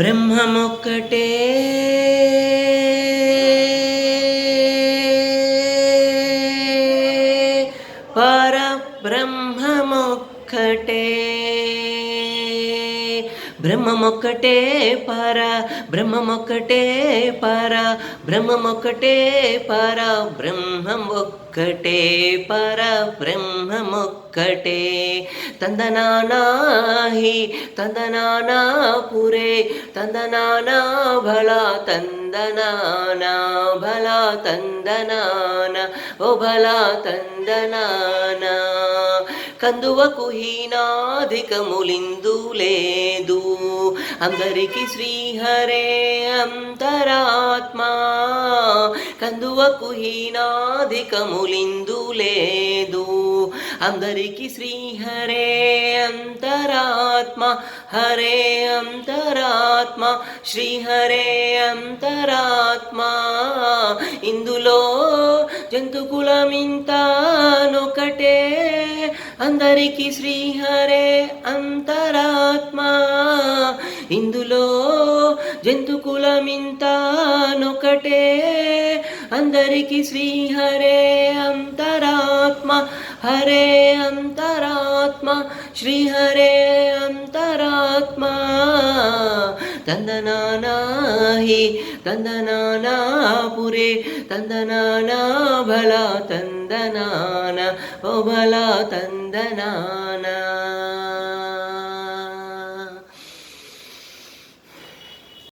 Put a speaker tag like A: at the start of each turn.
A: బ్రహ్మమొక్కటే. పర బ్రహ్మమొక్కటే పర బ్రహ్మమొక్కటే పర బ్రహ్మమొక్కటే పర బ్రహ్మమొక్కటే పర ఒక్కటే. తందనానాహి తందనానా పురే తందనానా భలా తందనానా భలా తందనానా ఓ భలా తందనానా. కందువకు హీనాధికములిందు లేదు. అందరికి శ్రీహరే అంతరాత్మా. కందువకు హీనాధికములిందు లేదు. అందరికీ శ్రీ హరే అంతరాత్మ హరే అంతరాత్మ శ్రీ హరే అంతరాత్మ. ఇందులో జంతుకులమింతానొకటే శ్రీ హరే అంతరాత్మ. ఇందులో జంతుకులమింతానొకటే అందరికి శ్రీహరే అంతరాత్మ హరే అంతరాత్మ శ్రీహరే అంతరాత్మ. తందనానాహి తందనానా పురే తందనానా భలా తందనాన ఓ భలా తందనానా.